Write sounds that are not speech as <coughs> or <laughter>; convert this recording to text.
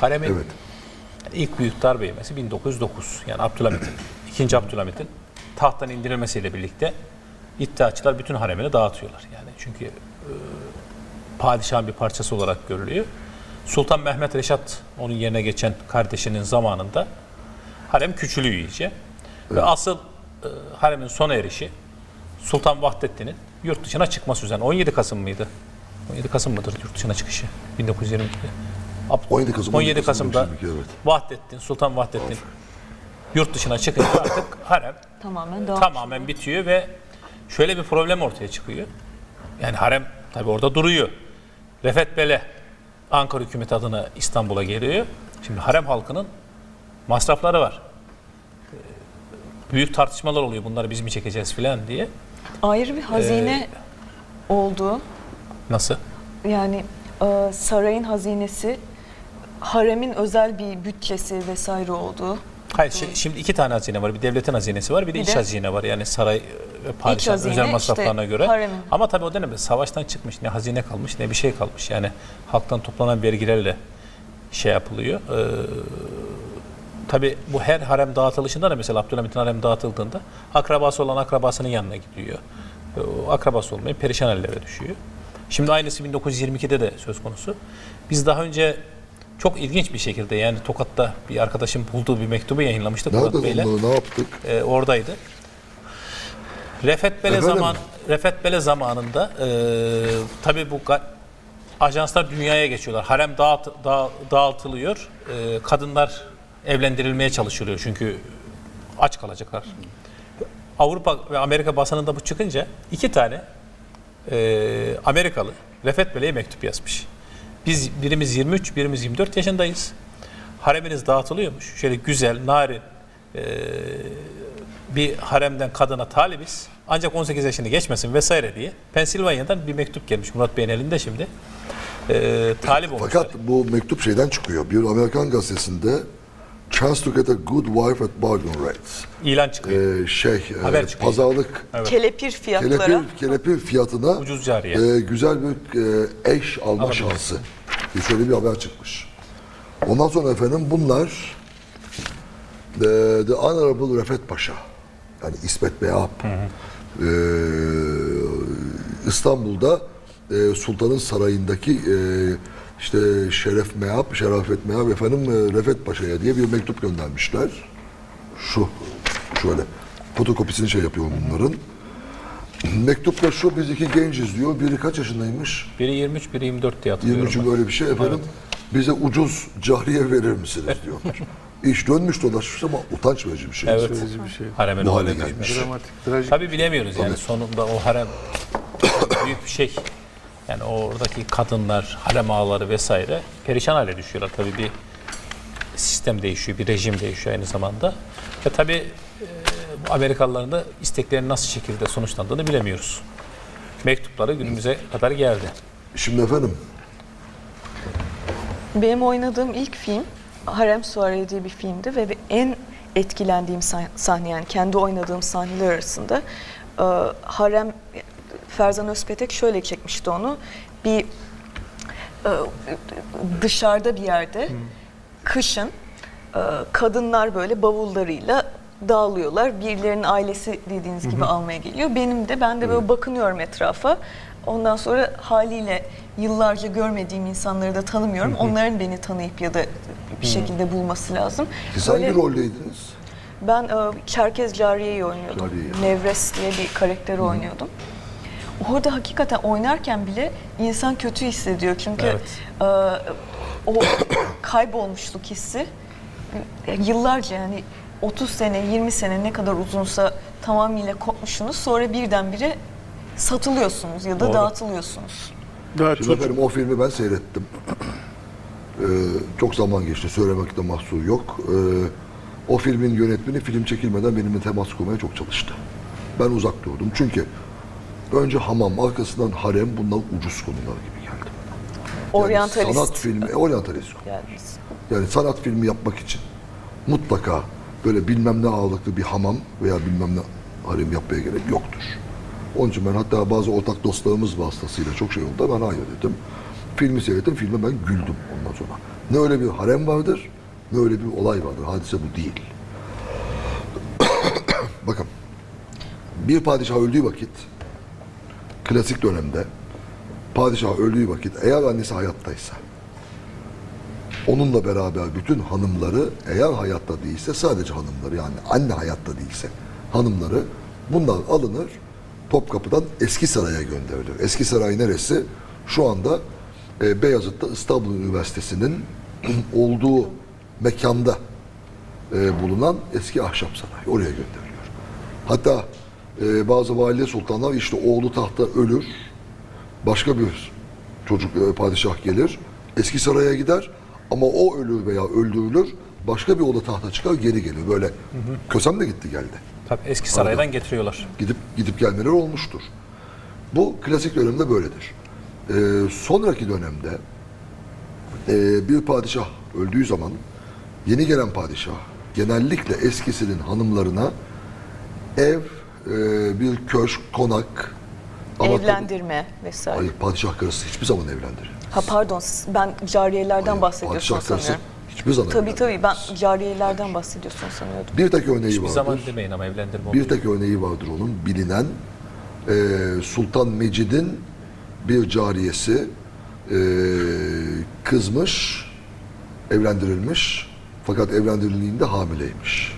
Haremin Evet. ilk büyük darbe yemesi 1909. Yani Abdülhamit'in, <clears throat> ikinci Abdülhamit'in tahttan indirilmesiyle birlikte iddiaçılar bütün haremini dağıtıyorlar. Yani çünkü e, padişahın bir parçası olarak görülüyor. Sultan Mehmet Reşat onun yerine geçen kardeşinin zamanında harem küçülüyor iyice. Ve asıl e, haremin sona erişi Sultan Vahdettin'in yurt dışına çıkması üzerine. 17 Kasım mıydı? 17 Kasım mıdır yurt dışına çıkışı? 1922'de. Ab- 17 Kasım, 17 Kasım'da 1922, evet. Vahdettin, Sultan Vahdettin yurt dışına çıkınca artık harem Tamamen dağıtmış. tamamen bitiyor ve şöyle bir problem ortaya çıkıyor. Yani harem tabi orada duruyor. Refet Bele Ankara hükümet adına İstanbul'a geliyor. Şimdi harem halkının masrafları var. Ee, Büyük tartışmalar oluyor bunları biz mi çekeceğiz filan diye. Ayrı bir hazine olduğu Nasıl? yani e, sarayın hazinesi haremin özel bir bütçesi vesaire olduğu. Hayır şi- şimdi iki tane hazine var. Bir devletin hazinesi var bir de Bir iç de- hazine var. Yani saray ve padişahın hazine özel işte masraflarına göre. haremin. Ama tabii o dönemde savaştan çıkmış ne hazine kalmış ne bir şey kalmış. Yani halktan toplanan vergilerle şey yapılıyor. Ee, tabii bu her harem dağıtılışında da mesela Abdülhamit'in harem dağıtıldığında akrabası olan akrabasının yanına gidiyor. Ee, O akrabası olmayı perişan hallere düşüyor. Şimdi aynısı 1922'de de söz konusu. Biz daha önce çok ilginç bir şekilde yani Tokat'ta bir arkadaşım bulduğu bir mektubu yayınlamıştık Murat Bey'le. Nerede ne yaptık? Ee, oradaydı. Refet Bele Efendim? zaman Refet Bele zamanında e, tabii bu ajanslar dünyaya geçiyorlar. Harem dağıt, dağ- dağıtılıyor. E, kadınlar evlendirilmeye çalışılıyor çünkü aç kalacaklar. Avrupa ve Amerika basınında bu çıkınca iki tane e, Amerikalı Refet Bele'ye mektup yazmış. Biz birimiz 23, birimiz 24 yaşındayız. Hareminiz dağıtılıyormuş. Şöyle güzel, narin, e, bir haremden kadına talibiz. Ancak 18 yaşını geçmesin vesaire diye. Pensilvanya'dan bir mektup gelmiş Murat Bey'in elinde şimdi. E, talip olmuşlar. Fakat bu mektup şeyden çıkıyor. Bir Amerikan gazetesinde Chance to get a good wife at bargain rates. İlan çıkıyor. Ee, şey, e, Haber çıkıyor. pazarlık Kelepir fiyatlara. kelepir, kelepir fiyatına Ucuz cariye. e, güzel bir e, eş alma şansı. Bir şöyle bir haber çıkmış. Ondan sonra efendim bunlar e, The Honorable Refet Paşa yani İsmet Beyap e, İstanbul'da e, Sultanın Sarayı'ndaki e, işte Şeref Meyap, Şerafet Meyap efendim e, Refet Paşa'ya diye bir mektup göndermişler. Şu, şöyle fotokopisini şey yapıyor bunların. Mektupta şu biz iki genciz diyor. Biri kaç yaşındaymış? Biri 23, biri 24 diye hatırlıyorum. 23 böyle bir şey efendim. Bize ucuz cariye verir misiniz diyorlar. İş dönmüş dolaşmış ama utanç verici bir şey. Evet. Verici bir şey. Haremin hale olayı. gelmiş. Dramatik, trajik. Tabii bilemiyoruz yani sonunda o harem <coughs> büyük bir şey. Yani oradaki kadınlar, harem ağaları vesaire perişan hale düşüyorlar. Tabii bir sistem değişiyor, bir rejim değişiyor aynı zamanda. Ve tabii e, bu Amerikalıların da isteklerinin nasıl şekilde sonuçlandığını bilemiyoruz. Mektupları günümüze kadar geldi. Şimdi efendim Benim oynadığım ilk film Harem Suare diye bir filmdi ve en etkilendiğim sah- sahne yani kendi oynadığım sahneler arasında e, Harem Ferzan Özpetek şöyle çekmişti onu. Bir e, dışarıda bir yerde kışın e, kadınlar böyle bavullarıyla dağılıyorlar. Birilerinin ailesi dediğiniz gibi almaya geliyor. Benim de ben de böyle bakınıyorum etrafa. Ondan sonra haliyle yıllarca görmediğim insanları da tanımıyorum. Onların beni tanıyıp ya da bir şekilde bulması lazım. siz Böyle- hangi roldeydiniz? ben e, Çerkez Cariye'yi oynuyordum. Cariye. Nevres diye bir karakteri oynuyordum. Orada hakikaten oynarken bile insan kötü hissediyor. Çünkü Evet. e, o <coughs> kaybolmuşluk hissi e, yıllarca yani 30 sene, 20 sene ne kadar uzunsa tamamıyla kopmuşsunuz. Sonra birdenbire satılıyorsunuz ya da Doğru. dağıtılıyorsunuz. Daha Şimdi efendim o filmi ben seyrettim. Ee, <clears throat> çok zaman geçti. Söylemekte mahsur yok. Ee, o filmin yönetmeni film çekilmeden benimle temas kurmaya çok çalıştı. Ben uzak durdum. Çünkü önce hamam, arkasından harem bunlar ucuz konular gibi geldi. Yani Oryantalist. sanat filmi, e, oryantalist. Yani Yani sanat filmi yapmak için mutlaka böyle bilmem ne ağırlıklı bir hamam veya bilmem ne harem yapmaya gerek yoktur. Onun için ben hatta bazı ortak dostlarımız vasıtasıyla çok şey oldu. Ben hayır dedim. Filmi seyrettim, filme ben güldüm ondan sonra. Ne öyle bir harem vardır, ne öyle bir olay vardır. Hadise bu değil. <coughs> Bakın, bir padişah öldüğü vakit, klasik dönemde, padişah öldüğü vakit eğer annesi hayattaysa, onunla beraber bütün hanımları eğer hayatta değilse sadece hanımları yani anne hayatta değilse hanımları bunlar alınır Topkapı'dan Eski Saray'a gönderilir. Eski Saray neresi? Şu anda e, Beyazıt'ta İstanbul Üniversitesi'nin <clears throat> olduğu mekanda e, bulunan eski ahşap saray. Oraya gönderiliyor. Hatta e, bazı valide sultanlar işte oğlu tahta ölür. Başka bir çocuk e, padişah gelir. Eski saraya gider ama o ölür veya öldürülür. Başka bir oğlu tahta çıkar geri gelir. Böyle Kösem de gitti geldi. Tabii eski saraydan getiriyorlar. Gidip gidip gelmeleri olmuştur. Bu klasik dönemde böyledir. Ee, sonraki dönemde e, bir padişah öldüğü zaman yeni gelen padişah genellikle eskisinin hanımlarına ev, e, bir köşk, konak ama Evlendirme vesaire. Hayır padişah karısı hiçbir zaman evlendirir. Ha pardon siz- ben cariyelerden Hayır, bahsediyorsun padişah karısı sanıyorum. hiçbir zaman Tabii tabii ben cariyelerden bahsediyorsun sanıyordum. Bir tek örneği Hiçbir vardır. zaman demeyin ama evlendirme Bir tek örneği vardır onun bilinen e, Sultan Mecid'in bir cariyesi e, kızmış, evlendirilmiş fakat evlendirildiğinde hamileymiş.